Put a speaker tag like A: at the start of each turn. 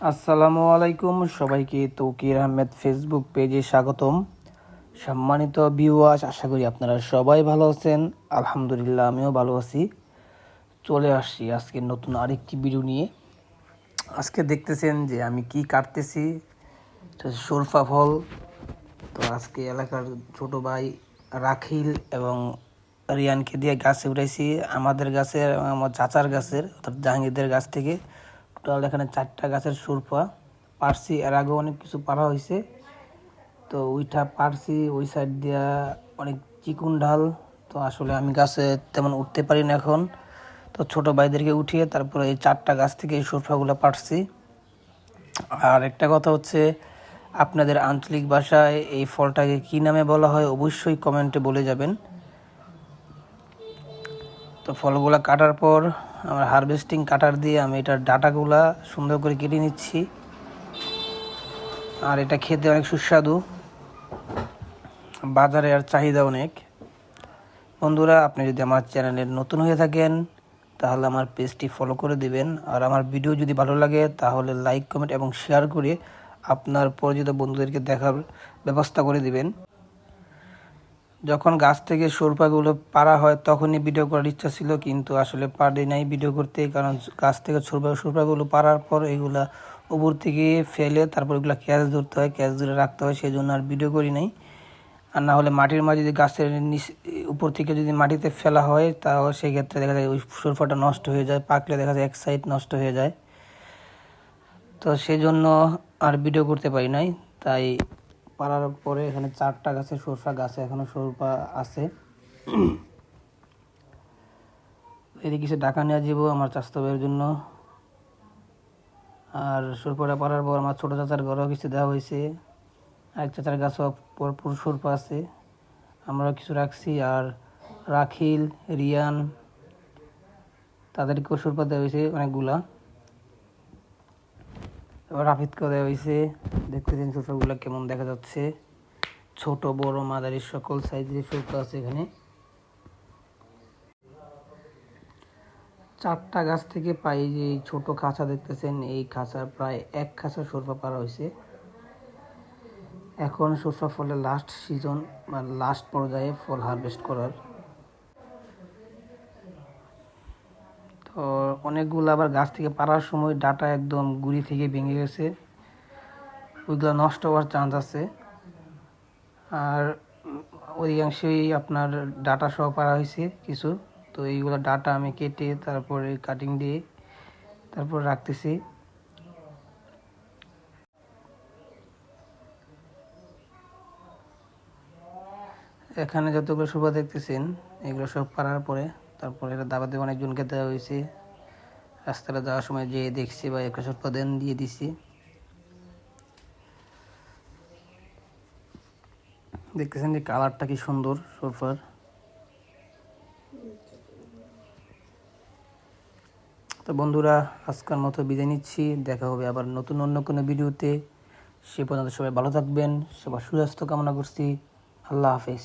A: আসসালামু আলাইকুম, সবাইকে তৌকির আহমেদ ফেসবুক পেজে স্বাগতম। সম্মানিত ভিউয়ার্স আশা করি আপনারা সবাই ভালো আছেন। আলহামদুলিল্লাহ, আমিও ভালো আছি। চলে আসছি আজকে নতুন আরেকটি ভিডিও নিয়ে। আজকে দেখতেছেন যে আমি কি কাটতেছি। সরফা ফল। তো আজকে এলাকার ছোট ভাই রাখিল এবং রিয়ানকে দিয়ে গাছে উঠাইছি। আমাদের গাছের আমার চাচার গাছের, অর্থাৎ জাহাঙ্গীরদের গাছ থেকে। টোটাল এখানে চারটা গাছের সুরফা পারছি এর আগেও অনেক কিছু পারা হয়েছে তো ওইটা পারছি ওই সাইড দিয়া অনেক চিকুন ঢাল তো আসলে আমি গাছে তেমন উঠতে পারি না এখন। তো ছোট ভাইদেরকে উঠিয়ে তারপরে এই চারটা গাছ থেকে এই সুরফাগুলো পারছি আর একটা কথা হচ্ছে, আপনাদের আঞ্চলিক ভাষায় এই ফলটাকে কি নামে বলা হয় অবশ্যই কমেন্টে বলে যাবেন। তো ফলগুলা কাটার পর আমার হারভেস্টিং কাটার দিয়ে আমি এটার ডাটাগুলা সুন্দর করে কেটে নিচ্ছি। আর এটা খেতে অনেক সুস্বাদু। বাজারে আর চাহিদা অনেক। বন্ধুরা, আপনি যদি আমার চ্যানেলে নতুন হয়ে থাকেন, তাহলে আমার পেজটি ফলো করে দিবেন। আর আমার ভিডিও যদি ভালো লাগে, তাহলে লাইক কমেন্ট এবং শেয়ার করে আপনার পরিচিত বন্ধুদেরকে দেখার ব্যবস্থা করে দিবেন। যখন গাছ থেকে সরপাগুলো পারা হয়, তখনই ভিডিও করার ইচ্ছা ছিল, কিন্তু আসলে পারি নাই ভিডিও করতে, কারণ গাছ থেকে সরপা সরপাগুলো পারার পর এগুলা উপর থেকে ফেলে, তারপর এগুলো ক্যাচ ধরতে হয়, ক্যাচ ধরে রাখতে হয় সেই জন্য আর ভিডিও করি নাই। আর না হলে মাটির মাঝে যদি গাছের উপর থেকে যদি মাটিতে ফেলা হয় তাহলে সেক্ষেত্রে দেখা যায় ওই সরফাটা নষ্ট হয়ে যায়, পাকলে দেখা যায় এক সাইড নষ্ট হয়ে যায়। তো সেই জন্য আর ভিডিও করতে পারি নাই, তাই পারার পরে এখানে চারটা গাছে, সরষা গাছে এখনও সরফা আছে। এদিকে কিছু টাকা নিয়ে যাব আমার চাস্তবের জন্য। আর সরফাটা পারার পর আমার ছোটো চাচার ঘরেও কিছু দেওয়া হয়েছে। আরেক চাচার গাছও ভরপুর সরফা আছে। আমরাও কিছু রাখছি। আর রাখিল, রিয়ান, তাদেরকেও সরফা দেওয়া হয়েছে অনেকগুলা। রাফিদকেও দেওয়া হয়েছে দেখতেছেন সরফাগুলো কেমন দেখা যাচ্ছে। ছোট, বড়, মাদারির সকল সাইজের সরফা আছে এখানে। চারটা গাছ থেকে পাই যে এই ছোট খাঁচা দেখতেছেন, এই খাঁচার প্রায় এক খাঁচা সরফা পারা হয়েছে এখন সরষা ফলের লাস্ট সিজন বা লাস্ট পর্যায়ে ফল হারভেস্ট করার অনেকগুলো আবার গাছ থেকে পারার সময় ডাটা একদম গুড়ি থেকে ভেঙে গেছে। ওইগুলো নষ্ট হওয়ার চান্স আছে। আর অধিকাংশই আপনার ডাটা সহ পারা হয়েছে কিছু। তো এইগুলো ডাটা আমি কেটে তারপরে কাটিং দিয়ে তারপর রাখতেছি। এখানে যতগুলো শোভা দেখতেছেন, এগুলো সব পারার পরে। তারপরে এটা দাবাতে অনেকজনকে দেওয়া হয়েছে। রাস্তাটা যাওয়ার সময় যেয়ে দেখছি বা একটা সরফা দেন দিয়ে দিছি। দেখতেছেন যে কালারটা কি সুন্দর সরফার। তো বন্ধুরা, আজকের মতো বিদায় নিচ্ছি। দেখা হবে আবার নতুন অন্য কোনো ভিডিওতে। সে পর্যন্ত সবাই ভালো থাকবেন, সবার সুস্বাস্থ্য কামনা করছি। আল্লাহ হাফেজ।